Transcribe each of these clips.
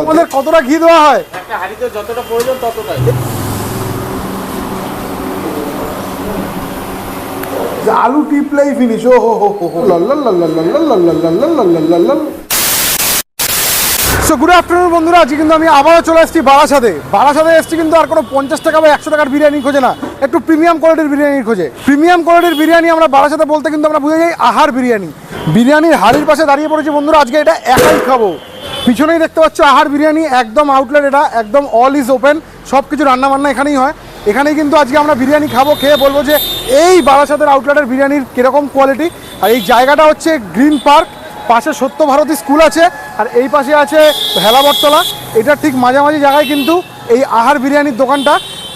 আমাদের কতটা ঘি দেওয়া হয় একটা হাঁড়িতে যতটা প্রয়োজন ততটাই আলু টিপলেই ফিনিশ ও হো হো হো সো গুড আফটারনুন বন্ধুরা। আজকে কিন্তু আমি আবারও চলে এসেছি বারাসাতে। বারাসাতে এসেছি কিন্তু আর কোনো পঞ্চাশ টাকা বা একশো টাকার বিরিয়ানি খোঁজে না। একটু প্রিমিয়াম কোয়ালিটির বিরিয়ানি খোঁজে। প্রিমিয়াম কোয়ালিটির বিরিয়ানি আমরা বারাসাতে বলতে কিন্তু আমরা বুঝে যাই আহার বিরিয়ানি। বিরিয়ানির হাড়ির পাশে দাঁড়িয়ে পড়েছি বন্ধুরা, আজকে এটা একাই খাব। পিছনেই দেখতে পাচ্ছ আহার বিরিয়ানি, একদম আউটলেট এটা, একদম অল ইজ ওপেন সব কিছু রান্না বান্না এখানেই হয়। এখানেই কিন্তু আজকে আমরা বিরিয়ানি খাব, খেয়ে বলব যে এই বারাসাতের আউটলেটের বিরিয়ানির কীরকম কোয়ালিটি আর এই জায়গাটা হচ্ছে গ্রিন পার্ক। পাশে সত্য ভারতী স্কুল আছে। আর এই পাশে আছে হেলাবরতলা এটা ঠিক মাঝামাঝি জায়গায় কিন্তু এই আহার বিরিয়ানির দোকানটা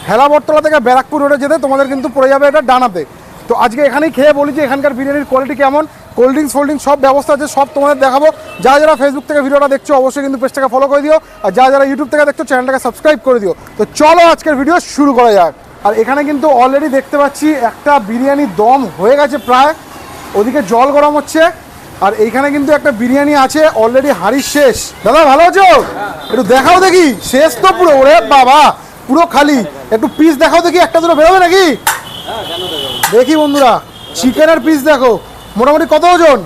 হেলাবরতলা থেকে ব্যারাকপুর রোডে যেতে তোমাদের কিন্তু পড়ে যাবে এটা ডানাতে। তো আজকে এখানেই খেয়ে বলি যে এখানকার বিরিয়ানির কোয়ালিটি কেমন কোল্ড ড্রিঙ্কস ফোল্ড ড্রিঙ্কস সব ব্যবস্থা আছে, সব তোমাদের দেখাবো। যারা যারা ফেসবুক থেকে ভিডিওটা দেখছ, অবশ্যই কিন্তু পেজটাকে ফলো করে দিও। আর যারা যারা ইউটিউব থেকে দেখছ চ্যানেলটাকে সাবস্ক্রাইব করে দিও। তো চলো আজকের ভিডিও শুরু করা যাক। আর এখানে কিন্তু অলরেডি দেখতে পাচ্ছি একটা বিরিয়ানির দম হয়ে গেছে প্রায়। ওদিকে জল গরম হচ্ছে। আর এইখানে কিন্তু একটা বিরিয়ানি আছে অলরেডি হাঁড়ি শেষ। দাদা ভালো আছো? একটু দেখাও দেখি। শেষ তো পুরো ওরে বাবা পুরো খালি। একটু পিস দেখাও দেখি একটা দুটো বেরোবে নাকি? দেখি বন্ধুরা চিকেনের পিস দেখো। মোটামুটি কত ওজন?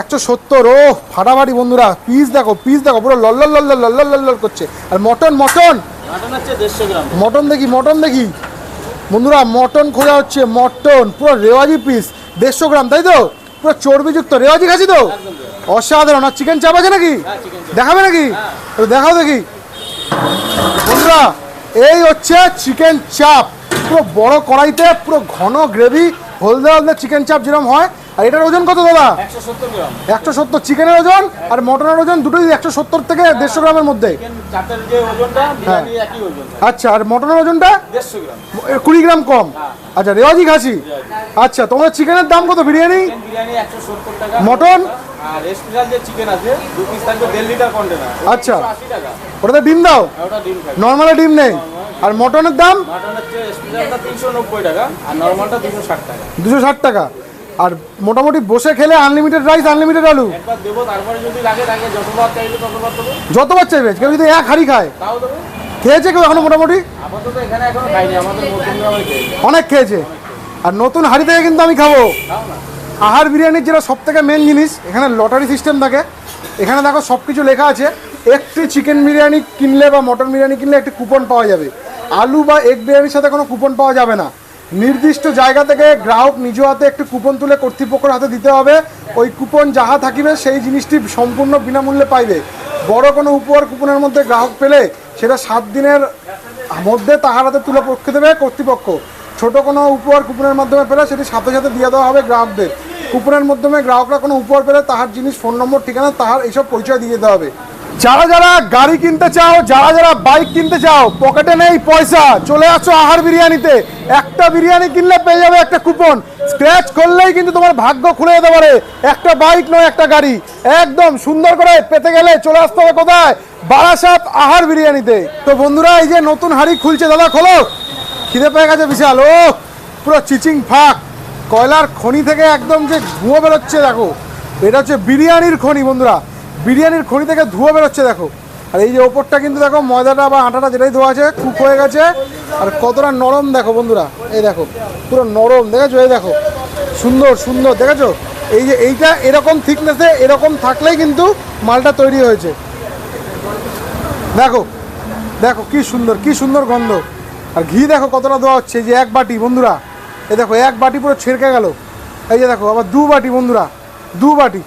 একশো সত্তর ও ফাটাফাটি বন্ধুরা। পিস দেখো পিস দেখো পুরো লল্ল লল্ল লল্ল লল্ল করছে। আর মটন মটন? মটন দেখি মটন দেখি। বন্ধুরা মটন খোঁজা হচ্ছে মটন পুরো রেওয়াজি পিস দেড়শো গ্রাম তাই তো? পুরো চর্বিযুক্ত রেওয়াজি খাসি তো? অসাধারণ। আর চিকেন চাপ আছে নাকি? হ্যাঁ দেখাবে নাকি? একটু দেখাও দেখি। বন্ধুরা এই হচ্ছে চিকেন চাপ। পুরো বড় কড়াইতে পুরো ঘন গ্রেভি হলদে হলদে চিকেন চাপ যেরকম হয় আর এটার ওজন কত দাদা? একশো সত্তর চিকেনের ওজন আর মটনের ওজন দুটোই একশো সত্তর থেকে দেড়শো গ্রামের মধ্যে? চিকেন চাপের যে ওজনটা বিরিয়ানি একই ওজন। আচ্ছা আর মটনের ওজনটা? কুড়ি গ্রাম কম। আচ্ছা রেওয়াজি খাসি? আচ্ছা তোমাদের চিকেনের দাম কত বিরিয়ানি? মটন? আচ্ছা। ওটাতে ডিম দাও? ডিম নর্মালে ডিম নেই। আর মটনের দাম? দুশো ষাট টাকা। আর মোটামুটি বসে খেলে আনলিমিটেড রাইস আনলিমিটেড আলু। যতবার চাইবে কেউ যদি এক হাড়ি খায়। খেয়েছে কেউ এখনও মোটামুটি? অনেক খেয়েছে। আর নতুন হাড়ি থেকে কিন্তু আমি খাব। আহার বিরিয়ানির যেটা সব থেকে মেন জিনিস এখানে লটারি সিস্টেম থাকে। এখানে দেখো সব কিছু লেখা আছে। একটি চিকেন বিরিয়ানি কিনলে বা মটন বিরিয়ানি কিনলে একটি কুপন পাওয়া যাবে। আলু বা এগ বিরিয়ানির সাথে কোনো কুপন পাওয়া যাবে না। নির্দিষ্ট জায়গা থেকে গ্রাহক নিজ হাতে একটি কুপন তুলে কর্তৃপক্ষের হাতে দিতে হবে। ওই কুপন যাহা থাকিবে, সেই জিনিসটি সম্পূর্ণ বিনামূল্যে পাইবে। বড় কোনো উপহার কুপনের মধ্যে গ্রাহক পেলে সেটা সাত দিনের মধ্যে তাহার হাতে তুলে পক্ষে দেবে কর্তৃপক্ষ। ছোট কোনো উপহার কুপনের মাধ্যমে পেলে সেটি সাথে সাথে দিয়ে দেওয়া হবে গ্রাহকদের। কুপনের মাধ্যমে গ্রাহকরা কোনো উপহার পেলে তাহার জিনিস ফোন নম্বর, ঠিকানা, তাহার এইসব পরিচয় দিয়ে দিতে হবে। যারা যারা গাড়ি কিনতে চাও, যারা যারা বাইক কিনতে চাও পকেটে নেই পয়সা, চলে আসো আহার বিরিয়ানিতে। একটা বিরিয়ানি কিনলে পেয়ে যাবে একটা কুপন স্ক্র্যাচ করলেই কিন্তু তোমার ভাগ্য খুলে যেতে পারে। একটা বাইক নয়, একটা গাড়ি। একদম সুন্দর করে পেতে গেলে চলে আসতে হবে কোথায়? বারাসাত আহার বিরিয়ানিতে। তো বন্ধুরা, এই যে নতুন হাড়ি খুলছে, দাদা খোলো। খিদে পেয়ে গেছে বিশাল। ও, পুরো চিচিং ফাঁক। কয়লার খনি থেকে একদম যে ধুয়ো বেরোচ্ছে, দেখো। এটা হচ্ছে বিরিয়ানির খনি, বন্ধুরা। বিরিয়ানির খনি থেকে ধুয়ো বেরোচ্ছে, দেখো। আর এই যে ওপরটা কিন্তু দেখো, ময়দাটা বা আটাটা যেটাই ধোয়া আছে, কুক হয়ে গেছে। আর কতটা নরম, দেখো বন্ধুরা। এই দেখো, পুরো নরম, দেখেছ? এই দেখো, সুন্দর সুন্দর, দেখেছ? এই যে এইটা এরকম থিকনেসে এরকম থাকলেই কিন্তু মালটা তৈরি হয়েছে। দেখো দেখো, কি সুন্দর কি সুন্দর গন্ধ। আর ঘি দেখো কতটা দেওয়া হচ্ছে যে এক বাটি, বন্ধুরা। এই দেখো, এক বাটি পুরো ছেড়কে গেল। এই যে দেখো, আবার দু বাটি, বন্ধুরা। দু বাটি।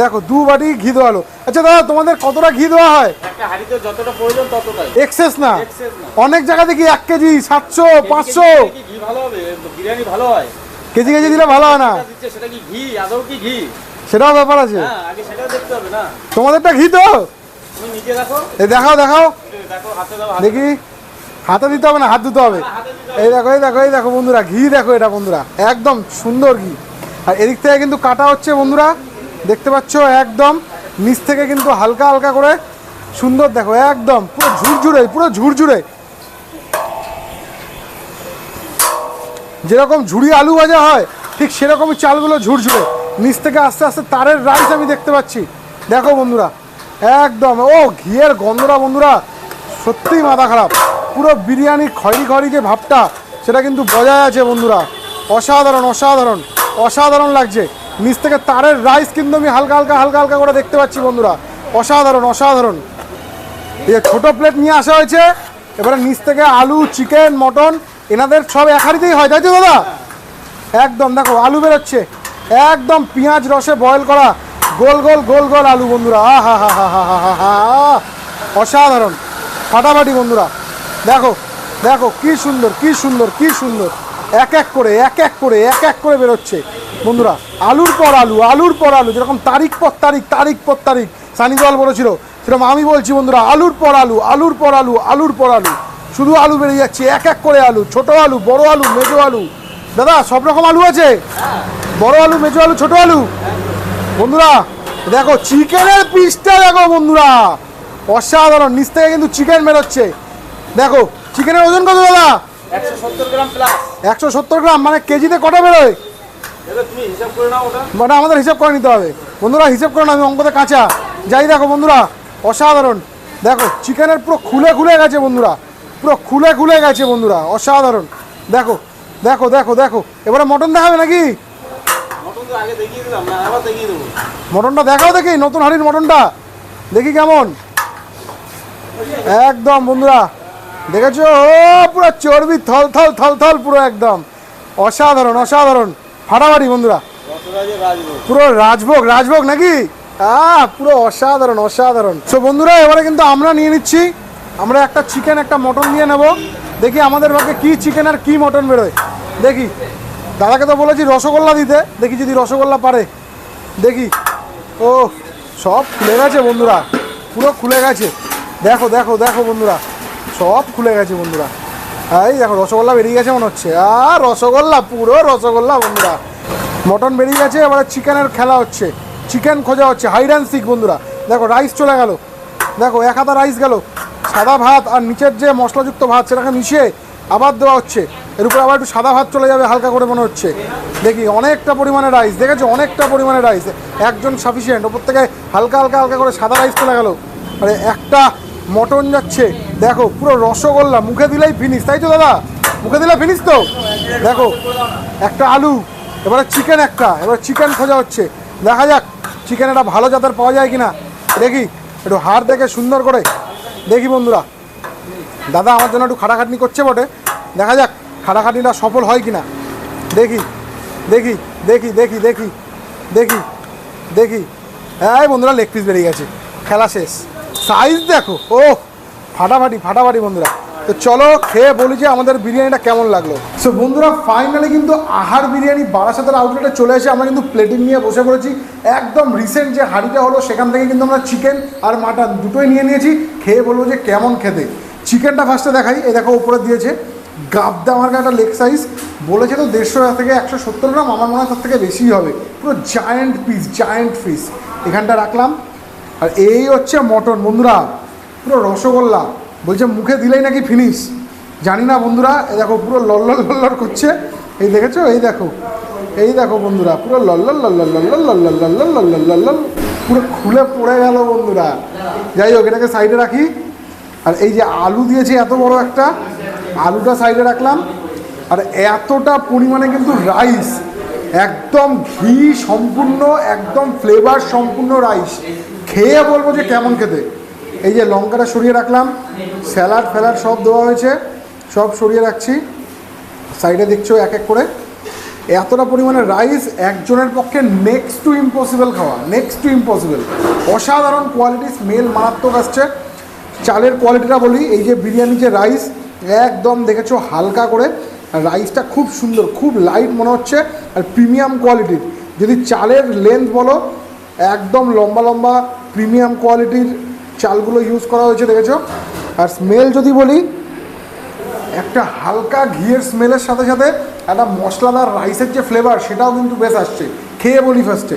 দেখো দু বাটি ঘি দেওয়ালো আচ্ছা দাদা তোমাদের কতটা ঘি দেওয়া হয়? এক্সেস না? অনেক জায়গা দেখি এক কেজি সাতশো পাঁচশো? কেজি কেজি হয়। দিলে ভালো হয় না? সেটাও ব্যাপার আছে। হ্যাঁ তোমাদেরটা ঘি তো? এই দেখাও দেখাও। দেখো হাতে দিতে হবে? না হাত দিতে হবে। এই দেখো এই দেখো এই দেখো বন্ধুরা ঘি দেখো এটা বন্ধুরা। একদম সুন্দর ঘি। আর এদিক থেকে কিন্তু কাটা হচ্ছে বন্ধুরা। দেখতে পাচ্ছ? একদম নিচ থেকে কিন্তু হালকা হালকা করে সুন্দর দেখো, একদম পুরো ঝুরঝুরে পুরো ঝুরঝুরে। যেরকম ঝুড়ি আলু ভাজা হয়, ঠিক সেরকমই চালগুলো ঝুরঝুরে। নিচ থেকে আস্তে আস্তে তারের রাইস আমি দেখতে পাচ্ছি। দেখো বন্ধুরা, একদম, ও ঘিয়ের গন্ধরা বন্ধুরা, সত্যিই মাথা খারাপ। পুরো বিরিয়ানির খয়রি খয়রি যে ভাবটা, সেটা কিন্তু বজায় আছে বন্ধুরা। অসাধারণ অসাধারণ অসাধারণ লাগছে। নিচ থেকে তারের রাইস কিন্তু আমি হালকা হালকা হালকা হালকা করে দেখতে পাচ্ছি বন্ধুরা। অসাধারণ অসাধারণ। এই ছোটো প্লেট নিয়ে আসা হয়েছে। এবারে নিচ থেকে আলু চিকেন মটন এনাদের সব এক হাঁড়িতেই হয়, তাই তো দাদা? একদম, দেখো, আলু বেরোচ্ছে। একদম পেঁয়াজ রসে বয়েল করা গোল গোল গোল গোল আলু বন্ধুরা। আহা হা হা হা হা হা হা। অসাধারণ। ফাটাফাটি বন্ধুরা। দেখো দেখো, কি সুন্দর কি সুন্দর কি সুন্দর। এক এক করে, এক এক করে, এক এক করে বেরোচ্ছে। বন্ধুরা আলুর পর আলু আলুর পর আলু যেরকম তারিখ পর তারিখ তারিখ পর তারিখ সানি জল বলেছিল সেরকম আমি বলছি বন্ধুরা আলুর পর আলু আলুর পর আলু আলুর পর আলু শুধু আলু বেরিয়ে যাচ্ছে এক এক করে আলু ছোট আলু বড় আলু মেজো আলু। দাদা সব রকম আলু আছে? বড় আলু মেজো আলু ছোট আলু? বন্ধুরা দেখো চিকেনের পিসটা দেখো বন্ধুরা অসাধারণ নিচ থেকে কিন্তু চিকেন বেরোচ্ছে। দেখো চিকেনের ওজন কত দাদা? একশো সত্তর গ্রাম প্লাস একশো সত্তর গ্রাম মানে কেজিতে কটা বেরোয়? মানে আমাদের হিসাব করে নিতে হবে। বন্ধুরা হিসাব করে না আমি অঙ্কতে কাঁচা। যাই দেখো বন্ধুরা অসাধারণ। দেখো চিকেনের পুরো খুলে খুলে গেছে বন্ধুরা। পুরো খুলে খুলে গেছে বন্ধুরা অসাধারণ। দেখো দেখো দেখো দেখো। এবারে মটন দেখাবে নাকি? মটনটা দেখাও দেখি নতুন হাড়ির মটনটা। দেখি কেমন। একদম বন্ধুরা দেখেছ? ও পুরো চর্বি থল থল থল থল পুরো একদম। অসাধারণ অসাধারণ। ফাটাফাটি বন্ধুরা। পুরো রাজভোগ রাজভোগ নাকি? আহ পুরো অসাধারণ অসাধারণ। সো বন্ধুরা এবারে কিন্তু আমরা নিয়ে নিচ্ছি। আমরা একটা চিকেন একটা মটন নিয়ে নেব। দেখি আমাদের ভাগে কি চিকেন আর কি মটন বেরোয়। দেখি। দাদাকে তো বলেছি রসগোল্লা দিতে। দেখি যদি রসগোল্লা পারে। দেখি। ও সব খুলে গেছে বন্ধুরা। পুরো খুলে গেছে। দেখো দেখো দেখো বন্ধুরা। সব খুলে গেছে বন্ধুরা। এই দেখো, রসগোল্লা বেরিয়ে গেছে মনে হচ্ছে। আর রসগোল্লা, পুরো রসগোল্লা বন্ধুরা। মটন বেরিয়ে গেছে, এবারে চিকেনের খেলা হচ্ছে। চিকেন খোঁজা হচ্ছে হাইড অ্যান্ড সিক বন্ধুরা। দেখো রাইস চলে গেল। দেখো, এক হাতা রাইস গেল। সাদা ভাত আর নিচের যে মশলাযুক্ত ভাত, সেটাকে মিশিয়ে আবার দেওয়া হচ্ছে। এর উপরে আবার একটু সাদা ভাত চলে যাবে, হালকা করে মনে হচ্ছে। দেখি, অনেকটা পরিমাণে রাইস দেখেছ? অনেকটা পরিমাণে রাইস একজন সাফিসিয়েন্ট ওপর থেকে হালকা হালকা হালকা করে সাদা রাইস চলে গেল। মানে একটা মটন যাচ্ছে। দেখো, পুরো রসগোল্লা, মুখে দিলেই ফিনিশ তাই তো দাদা? মুখে দিলে ফিনিশ তো? দেখো, একটা আলু, এবারে চিকেন একটা, এবার চিকেন খোঁজা হচ্ছে। দেখা যাক চিকেন একটা ভালো জাতের পাওয়া যায় কিনা। দেখি, একটু হাড় দেখে সুন্দর করে। দেখি বন্ধুরা, দাদা আমার জন্য একটু খাটাখাটনি করছে বটে। দেখা যাক, খাটাখাটনিটা সফল হয় কিনা। দেখি দেখি দেখি দেখি দেখি দেখি দেখি। এই বন্ধুরা লেগ পিস বেরিয়ে গেছে। খেলা শেষ। সাইজ দেখো ও ফাটাফাটি ফাটাফাটি বন্ধুরা। তো চলো খেয়ে বলি যে আমাদের বিরিয়ানিটা কেমন লাগল। সো বন্ধুরা ফাইনালি কিন্তু আহার বিরিয়ানি বারাসাতের আউটলেটে চলে এসে আমরা কিন্তু প্লেটিং নিয়ে বসে পড়েছি। একদম রিসেন্ট যে হাঁড়িটা হলো, সেখান থেকে কিন্তু আমরা চিকেন আর মাটন দুটোই নিয়ে নিয়েছি। খেয়ে বলব যে কেমন খেতে। চিকেনটা ফার্স্টে দেখাই এ দেখো উপরে দিয়েছে। গাবদা আমার একটা লেগ সাইজ বলেছে তো দেড়শো থেকে একশো সত্তর গ্রাম, আমার মনে হয় তার থেকে বেশিই হবে। পুরো জায়েন্ট পিস জায়েন্ট পিস এখানটা রাখলাম। আর এই হচ্ছে মটন। বন্ধুরা, পুরো রসগোল্লা। বলছে, মুখে দিলেই নাকি ফিনিশ জানি না বন্ধুরা, এই দেখো পুরো লল্লল লল্লর করছে। এই দেখেছ? এই দেখো। এই দেখো বন্ধুরা, পুরো লল্লল লল্লল লল্লল লল্লল লল্লল লল্লল লল্লল। পুরো খুলে পড়ে গেল বন্ধুরা। যাই হোক, এটাকে সাইডে রাখি। আর এই যে আলু দিয়েছে, এত বড় একটা, আলুটা সাইডে রাখলাম। আর এতটা পরিমাণে কিন্তু রাইস একদম ঘি সম্পূর্ণ, একদম ফ্লেভার সম্পূর্ণ রাইস খেয়ে বলব যে কেমন খেতে। এই যে লঙ্কাটা সরিয়ে রাখলাম, স্যালাড ফ্যালাড সব দেওয়া হয়েছে, সব সরিয়ে রাখছি। সাইডে দেখছ এক এক করে। এতটা পরিমাণে রাইস একজনের পক্ষে নেক্সট টু ইম্পসিবল খাওয়া নেক্সট টু ইম্পসিবল অসাধারণ কোয়ালিটি স্মেল মারাত্মক আসছে। চালের কোয়ালিটিটা বলি, এই যে বিরিয়ানি যে রাইস, একদম দেখেছ হালকা করে। রাইসটা খুব সুন্দর, খুব লাইট মনে হচ্ছে। আর প্রিমিয়াম কোয়ালিটির যদি চালের লেন্থ বলো একদম লম্বা লম্বা প্রিমিয়াম কোয়ালিটির চালগুলো ইউজ করা হয়েছে, দেখেছ? আর স্মেল যদি বলি, একটা হালকা ঘিয়ের স্মেলের সাথে সাথে একটা মশলাদার রাইসের যে ফ্লেভার সেটাও কিন্তু বেশ আসছে। খেয়ে বলি ফার্স্টে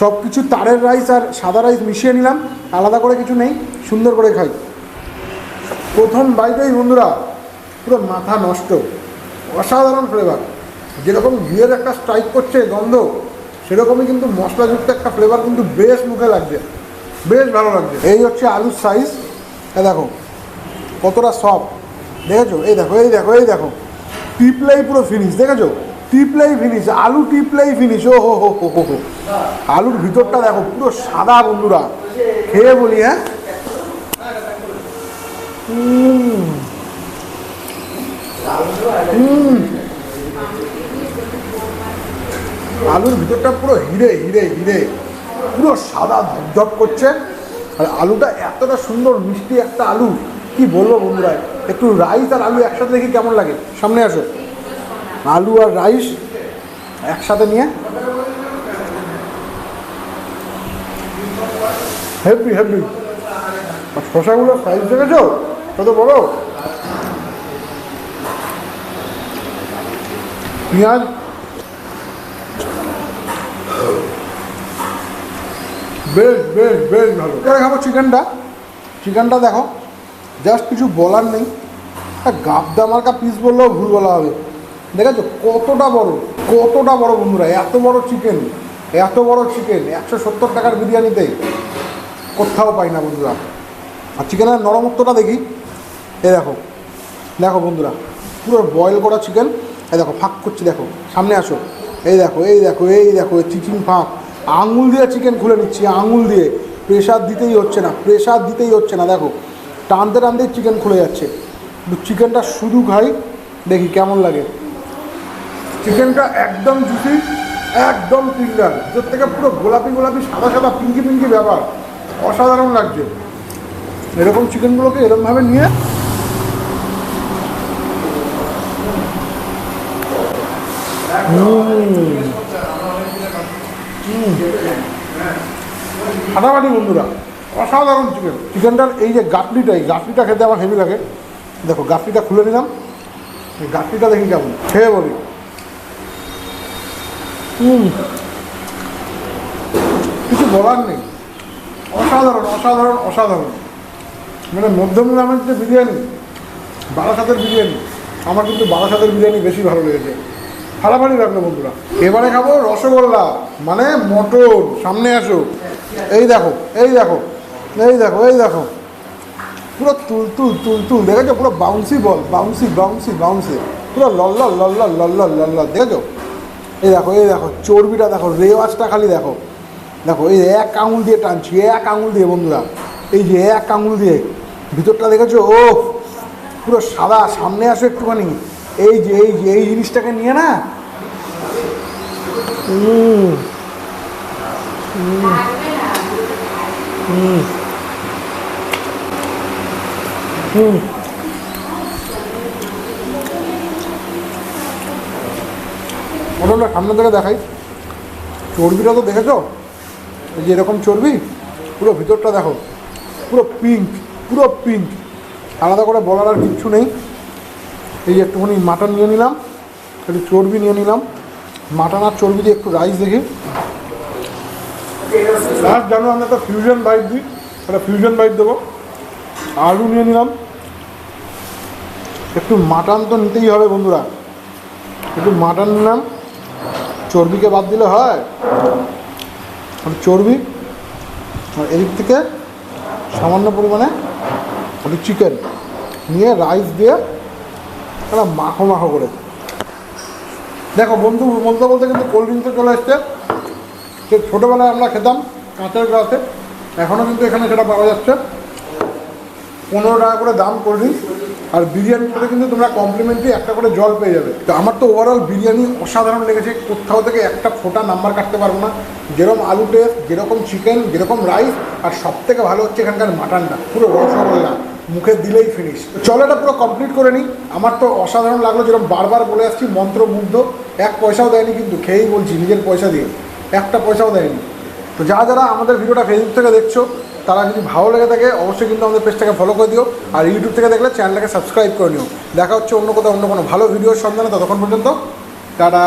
সব কিছু তারের রাইস আর সাদা রাইস মিশিয়ে নিলাম, আলাদা করে কিছু নেই, সুন্দর করে খাই। প্রথম বাইটেই বন্ধুরা, পুরো মাথা নষ্ট। অসাধারণ ফ্লেভার যেরকম ঘিয়ের একটা স্ট্রাইক করছে, গন্ধ সেরকমই কিন্তু মশলাযুক্ত একটা ফ্লেভার কিন্তু বেশ মুখে লাগবে। বেশ ভালো লাগছে এই হচ্ছে আলুর সাইজ এ দেখো, কতটা সফট দেখেছ? এই দেখো এই দেখো এই দেখো। টিপলাই পুরো ফিনিশ দেখেছ? টিপলাই ফিনিশ আলু টিপলাই ফিনিশ ও হো হো হো হো হো আলুর ভিতরটা দেখো, পুরো সাদা বন্ধুরা। খেয়ে বলি হ্যাঁ? হুম। উম। আলুর ভিতরটা পুরো হিরে হিরে হিরে। পুরো সাদা ধপধপ করছে। আর আলুটা এতটা সুন্দর, মিষ্টি একটা আলু। কি বলব বন্ধুরা, একটু রাইস আর আলু একসাথে দেখি কেমন লাগে। সামনে আসো। আলু আর রাইস একসাথে নিয়ে। Heavy heavy. আর শশাগুলো সাইজ দেখেছ? কত বড়? পেঁয়াজ বেশ বেশ বেশ ভালো। এবারে খাব চিকেনটা চিকেনটা দেখো জাস্ট কিছু বলার নেই। গাবদা মার্কা পিস বললেও ভুল বলা হবে। দেখেছ? কতটা বড় কতটা বড় বন্ধুরা, এত বড় চিকেন এত বড় চিকেন একশো সত্তর টাকার বিরিয়ানিতে কোথাও পাই না বন্ধুরা। আর চিকেনের নরমত্বটা দেখি। এ দেখো দেখো বন্ধুরা, পুরো বয়েল করা চিকেন এই দেখো, ফাঁক করছি, দেখো, সামনে আসো। এই দেখো এই দেখো এই দেখো চিকেন ফাঁক। আঙুল দিয়ে চিকেন খুলে নিচ্ছি, আঙুল দিয়ে। প্রেশার দিতেই হচ্ছে না প্রেশার দিতেই হচ্ছে না, দেখো। টানতে টানতেই চিকেন খুলে যাচ্ছে। চিকেনটা শুধু খাই, দেখি কেমন লাগে। চিকেনটা একদম জুসি একদম টিন্ডার ভিতর থেকে পুরো গোলাপি গোলাপি, সাদা সাদা পিঙ্কি পিঙ্কি ব্যাপার। অসাধারণ লাগছে। এরকম চিকেনগুলোকে এরকমভাবে নিয়ে ফাটাফাটি বন্ধুরা, অসাধারণ চিকেন চিকেনটার এই যে গাটলিটা এই গাটলিটা খেতে আমার হেভি লাগে। দেখো গাটলিটা খুলে নিলাম। এই গাটলিটা দেখি কেমন। খেয়ে বলি। হুম। কিছু বলার নেই। অসাধারণ অসাধারণ অসাধারণ। মানে মধ্যম গ্রামের যে বিরিয়ানি, বারাসাতের বিরিয়ানি, আমার কিন্তু বারাসাতের বিরিয়ানি বেশি ভালো লেগেছে। ফাড়াফাড়ি লাগল বন্ধুরা। এবারে খাব রসগোল্লা মানে মটর, সামনে আসো। এই দেখো এই দেখো এই দেখো এই দেখো। পুরো তুল তুল তুল তুল, দেখেছ? পুরো bouncy ball bouncy bouncy bouncy পুরো লল্লা লল্লা লল্লা লল্লা দেখেছ? এই দেখো এই দেখো, চর্বিটা দেখো, রেওয়াজটা খালি দেখো। দেখো, এই এক আঙুল দিয়ে টানছি, এক আঙুল দিয়ে বন্ধুরা। এই যে এক আঙুল দিয়ে, ভিতরটা দেখেছ? ও পুরো সাদা, সামনে আসো একটুখানি। এই যে এই যে, এই জিনিসটাকে নিয়ে না? হুম। হুম। মটনটা সামনে থেকে দেখাই। চর্বিটা তো দেখেছ? এই যে এরকম চর্বি, পুরো ভিতরটা দেখো। পুরো পিঙ্ক পুরো পিঙ্ক আলাদা করে বলার আর কিচ্ছু নেই। এই একটুখানি মাটন নিয়ে নিলাম, একটু চর্বি নিয়ে নিলাম। মাটন আর চর্বি দিয়ে একটু রাইস দেখি। লাস্ট জানো আমরা একটা ফিউশন বাইট দিই, একটা ফিউশন বাইট দেবো। আলু নিয়ে নিলাম। একটু মাটন তো নিতেই হবে বন্ধুরা। একটু মাটন নিলাম। চর্বিকে বাদ দিলে হয়। চর্বি, আর এদিক থেকে সামান্য পরিমাণে একটু চিকেন নিয়ে রাইস দিয়ে একটা মাখো মাখো করে দেখো বন্ধু, বলতে বলতে কিন্তু কোল্ড ড্রিঙ্কসও চলে এসছে। সে ছোটোবেলায় আমরা খেতাম কাঁচের গ্লাসে এখনও কিন্তু এখানে সেটা পাওয়া যাচ্ছে। পনেরো টাকা করে দাম কোল্ড ড্রিঙ্কস আর বিরিয়ানির সাথে কিন্তু তোমরা কমপ্লিমেন্টারি একটা করে জল পেয়ে যাবে। তো আমার তো ওভারঅল বিরিয়ানি অসাধারণ লেগেছে, কোথাও থেকে একটা ফোটা নাম্বার কাটতে পারব না। যেরকম আলু টেস্ট যেরকম চিকেন যেরকম রাইস আর সব থেকে ভালো হচ্ছে এখানকার মাটনটা পুরো রসগোল্লা। মুখে দিলেই ফিনিশ চলো এটা পুরো কমপ্লিট করে নিই। আমার তো অসাধারণ লাগল যেরকম বারবার বলে আসছি, মন্ত্রমুগ্ধ। এক পয়সাও দেয়নি কিন্তু খেয়েই বলছি, নিজের পয়সা দিয়ে। একটা পয়সাও দেয়নি। তো যারা যারা আমাদের ভিডিওটা ফেসবুক থেকে দেখছ, তারা যদি ভালো লেগে থাকে, অবশ্যই কিন্তু আমাদের পেজটাকে ফলো করে দিও। আর ইউটিউব থেকে দেখলে চ্যানেলটাকে সাবস্ক্রাইব করে নিও। দেখা হচ্ছে অন্য কোথাও অন্য কোনো ভালো ভিডিওর সন্ধানে, ততক্ষণ পর্যন্ত, টাটা!